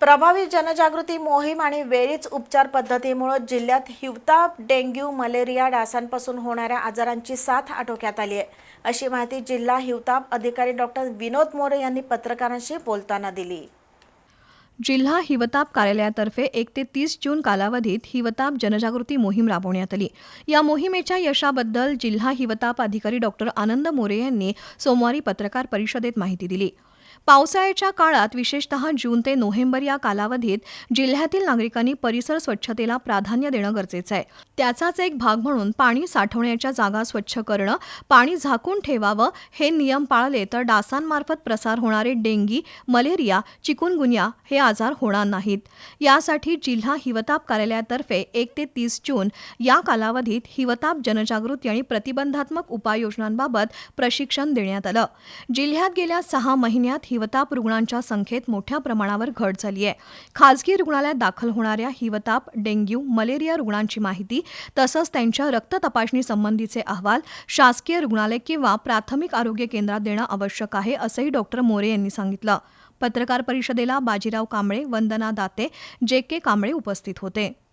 प्रभावी जनजागृती मोहीम आणि वेळीच उपचार पद्धतीमुळे जिल्ह्यात हिवताप डेंग्यू मलेरिया डासांपासून होणाऱ्या आजारांची साथ आटोक्यात आली आहे. अशी माहिती जिल्हा हिवताप अधिकारी डॉक्टर विनोद मोरे यांनी पत्रकारांशी बोलताना दिली. जिल्हा हिवताप कार्यालयातर्फे एक ते तीस जून कालावधीत हिवताप जनजागृती मोहीम राबवण्यात आली. या मोहिमेच्या यशाबद्दल जिल्हा हिवताप अधिकारी डॉक्टर आनंद मोरे यांनी सोमवारी पत्रकार परिषदेत माहिती दिली. पावसाळ्याच्या काळात विशेषतः जून ते नोव्हेंबर या कालावधीत जिल्ह्यातील नागरिकांनी परिसर स्वच्छतेला प्राधान्य देणं गरजेचं आहे. त्याचाच एक भाग म्हणून पाणी साठवण्याच्या जागा स्वच्छ करणं पाणी झाकून ठेवावं हे नियम पाळले तर डासांमार्फत प्रसार होणारे डेंगी मलेरिया चिकुनगुन्या हे आजार होणार नाहीत. यासाठी जिल्हा हिवताप कार्यालयातर्फे एक ते तीस जून या कालावधीत हिवताप जनजागृती आणि प्रतिबंधात्मक उपाययोजनांबाबत प्रशिक्षण देण्यात आलं. जिल्ह्यात गेल्या सहा महिन्यात हिवताप रुग्णांच्या संख्येत मोठ्या प्रमाणावर घट झाली आहे. खाजगी रुग्णालयात दाखल होणाऱ्या हिवताप डेंग्यू मलेरिया रुग्णांची माहिती तसंच त्यांच्या रक्त तपासणी संबंधीचे अहवाल शासकीय रुग्णालय किंवा प्राथमिक आरोग्य केंद्रात देणं आवश्यक आहे असंही डॉक्टर मोरे यांनी सांगितलं. पत्रकार परिषदेला बाजीराव कांबळे वंदना दाते जे के कांबळे उपस्थित होते.